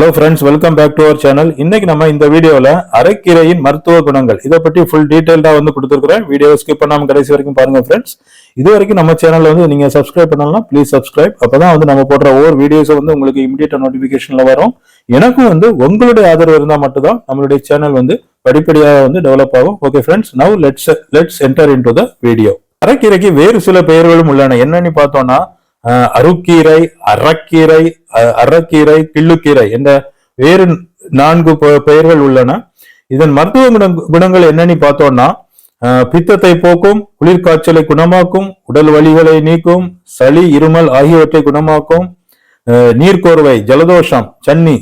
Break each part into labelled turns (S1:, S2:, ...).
S1: Hello friends welcome back to our channel இன்னைக்கு நம்ம இந்த வீடியோவில் அரைக்கீரையின் மருத்துவ குணங்கள். இதை பற்றி ஃபுல் டீட்டெயில்டாக வந்து கொடுத்துருக்குறேன். வீடியோ ஸ்கிப் பண்ணாமல் கடைசி வரைக்கும் பாருங்கள் ஃப்ரெண்ட்ஸ் இது வரைக்கும் நம்ம சேனலில் வந்து நீங்கள் சப்ஸ்கிரைப் பண்ணலாம் ப்ளீஸ் சப்ஸ்கிரைப் அப்பதான் வந்து நம்ம போடுற ஒவ்வொரு வீடியோஸை வந்து உங்களுக்கு இமீடியட்டாக நோட்டிஃபிகேஷனில் வரும். எனக்கும் வந்து உங்களுடைய ஆதரவு இருந்தால் மட்டும்தான் நம்மளுடைய சேனல் வந்து படிப்படியாக வந்து டெவலப் ஆகும். Okay friends now let's let's enter into the video அரைக்கீரைக்கு வேறு சில பெயர்களும் உள்ளன. என்னன்னு பார்த்தோம்னா அருக்கீரை அறக்கீரை அறக்கீரை கிள்ளுக்கீரை என்ற வேறு நான்கு பெயர்கள் உள்ளன. இதன் மருத்துவ குண- குணங்கள் என்னன்னு பார்த்தோம்னா பித்தத்தை போக்கும் குளிர்காய்ச்சலை குணமாக்கும் உடல் வலிகளை நீக்கும் சளி இருமல் ஆகியவற்றை குணமாக்கும் நீர்க்கோர்வை ஜலதோஷம் சன்னி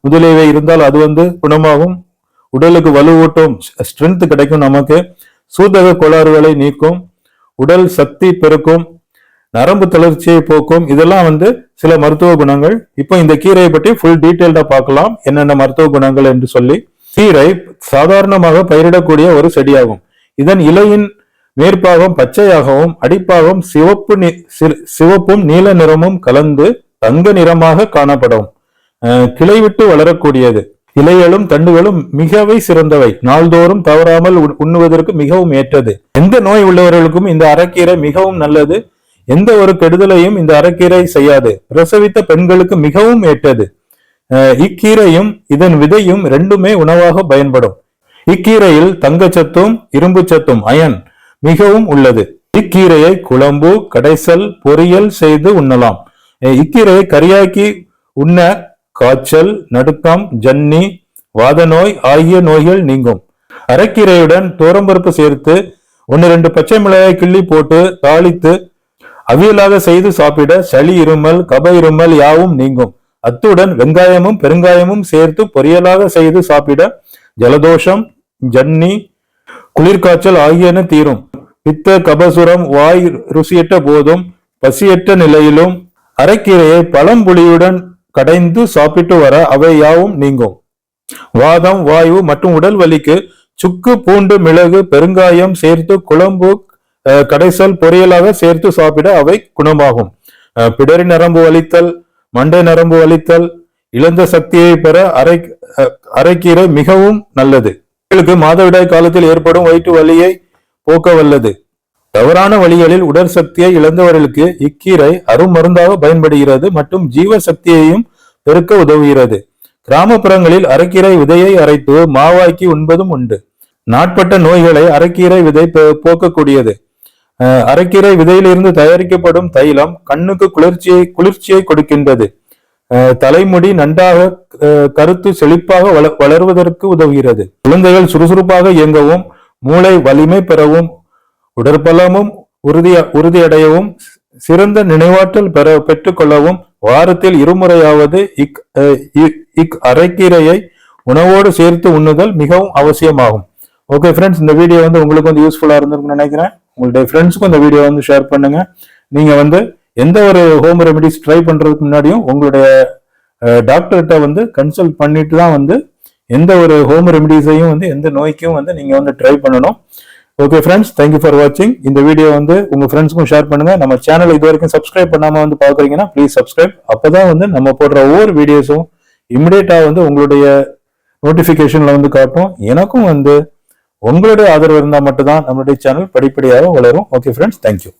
S1: முதலியவை இருந்தால் அது வந்து குணமாகும். உடலுக்கு வலுவூட்டும் ஸ்ட்ரென்த் கிடைக்கும் நமக்கு. சூதக கோளாறுகளை நீக்கும் உடல் சக்தி பெருக்கும் நரம்பு தளர்ச்சியை போக்கும். இதெல்லாம் வந்து சில மருத்துவ குணங்கள். இப்போ இந்த கீரையை பற்றி ஃபுல் டீட்டெயில்டா பார்க்கலாம். என்னென்ன மருத்துவ குணங்கள் என்று சொல்லி. கீரை சாதாரணமாக பயிரிடக்கூடிய ஒரு செடியாகும். இதன் இலையின் மேற்பாகம் பச்சையாகவும் அடிப்பாகம் சிவப்பு சிவப்பும் நீல நிறமும் கலந்து தங்க நிறமாக காணப்படும். கிளைவிட்டு கிளை விட்டு வளரக்கூடியது. இலைகளும் தண்டுகளும் மிகவை சிறந்தவை. நாள்தோறும் தவறாமல் உண்- உண்ணுவதற்கு மிகவும் ஏற்றது. எந்த நோய் உள்ளவர்களுக்கும் இந்த அரைக்கீரை மிகவும் நல்லது. எந்த ஒரு கெடுதலையும் இந்த அறக்கீரை செய்யாது. பிரசவித்த பெண்களுக்கு மிகவும் ஏற்றது. இக்கீரையும் இதன் விதையும் ரெண்டுமே உணவாக பயன்படும். இக்கீரையில் தங்கச்சத்தும் இரும்பு சத்தும் அயன் மிகவும் உள்ளது. இக்கீரையை குழம்பு கடைசல் பொரியல் செய்து உண்ணலாம். இக்கீரையை கரியாக்கி உண்ண காய்ச்சல் நடுக்கம் ஜன்னி வாத நோய் ஆகிய நோய்கள் நீங்கும். அரைக்கீரையுடன் தோரம்பருப்பு சேர்த்து ஒன்னு ரெண்டு பச்சை மிளகாய் கிள்ளி போட்டு தாளித்து அவியலாக செய்து சாப்பிட சளி இருமல் கப இருமல் யாவும் நீங்கும். அத்துடன் வெங்காயமும் பெருங்காயமும் சேர்த்து பொரியலாக செய்து சாப்பிட ஜலதோஷம் ஜன்னி குளிர்காய்ச்சல் ஆகியன தீரும். பித்த கபசுரம் வாய் ருசியற்ற போதும் பசியற்ற நிலையிலும் அரைக்கீரையை பழம்புளியுடன் கடைந்து சாப்பிட்டு வர அவை யாவும் நீங்கும். வாதம் வாயு மற்றும் உடல் வலிக்கு சுக்கு பூண்டு மிளகு பெருங்காயம் சேர்த்து குழம்பு கடைசல் பொரியலாக சேர்த்து சாப்பிட அவை குணமாகும். பிடரி நரம்பு வலித்தல் மண்டை நரம்பு வலித்தல் இழந்த சக்தியை பெற அரை அஹ், அரைக்கீரை மிகவும் நல்லது. பெண்களுக்கு மாதவிடாய் காலத்தில் ஏற்படும் வயிற்று வலியை போக்க வல்லது. தவறான வழிகளில் உடல் சக்தியை இழந்தவர்களுக்கு இக்கீரை அருமருந்தாக பயன்படுகிறது மற்றும் ஜீவ சக்தியையும் பெருக்க உதவுகிறது. கிராமப்புறங்களில் அரைக்கீரை விதையை அரைத்து மாவாக்கி உண்பதும் உண்டு. நாட்பட்ட நோய்களை அரைக்கீரை விதை போ- போக்கக்கூடியது. அரைக்கீரை விதையிலிருந்து தயாரிக்கப்படும் தைலம் கண்ணுக்கு குளிர்ச்சியை குளிர்ச்சியை கொடுக்கின்றது. தலைமுடி நன்றாக கருத்து செழிப்பாக வள- வளர்வதற்கு உதவுகிறது. குழந்தைகள் சுறுசுறுப்பாக இயங்கவும் மூளை வலிமை பெறவும் உடற்பலமும் உறுதி உறுதியடையவும் சிறந்த நினைவாற்றல் பெற பெற்றுக்கொள்ளவும் வாரத்தில் இருமுறையாவது இக் இ- இக் அரைக்கீரையை உணவோடு சேர்த்து உண்ணுதல் மிகவும் அவசியமாகும். ஓகே ஃப்ரெண்ட்ஸ் இந்த வீடியோ வந்து உங்களுக்கு வந்து யூஸ்ஃபுல்லாக இருந்திருக்கும்னு நினைக்கிறேன். உங்களுடைய ஃப்ரெண்ட்ஸ்க்கும் இந்த வீடியோ வந்து ஷேர் பண்ணுங்க. நீங்க வந்து எந்த ஒரு ஹோம் ரெமெடிஸ் ட்ரை பண்றதுக்கு முன்னாடியும் உங்களுடைய டாக்டர்கிட்ட வந்து கன்சல்ட் பண்ணிட்டு தான் வந்து எந்த ஒரு ஹோம் ரெமெடிஸையும் வந்து எந்த நோய்க்கும் வந்து நீங்க வந்து ட்ரை பண்ணணும். ஓகே ஃப்ரெண்ட்ஸ் தேங்க்யூ ஃபார் வாட்சிங் இந்த வீடியோ வந்து உங்க ஃப்ரெண்ட்ஸ்க்கும் ஷேர் பண்ணுங்க. நம்ம சேனல் இது வரைக்கும் சப்ஸ்கிரைப் பண்ணாம வந்து பாக்குறீங்கன்னா ப்ளீஸ் சப்ஸ்கிரைப் அப்பதான் வந்து நம்ம போடுற ஒவ்வொரு வீடியோஸும் இமிடியேட்டா வந்து உங்களுடைய நோட்டிபிகேஷன்ல வந்து காட்டும். எனக்கும் வந்து உங்களுடைய ஆதரவு இருந்தால் மட்டும்தான் நம்மளுடைய சேனல் படிப்படியாக வளரும். Okay friends thank you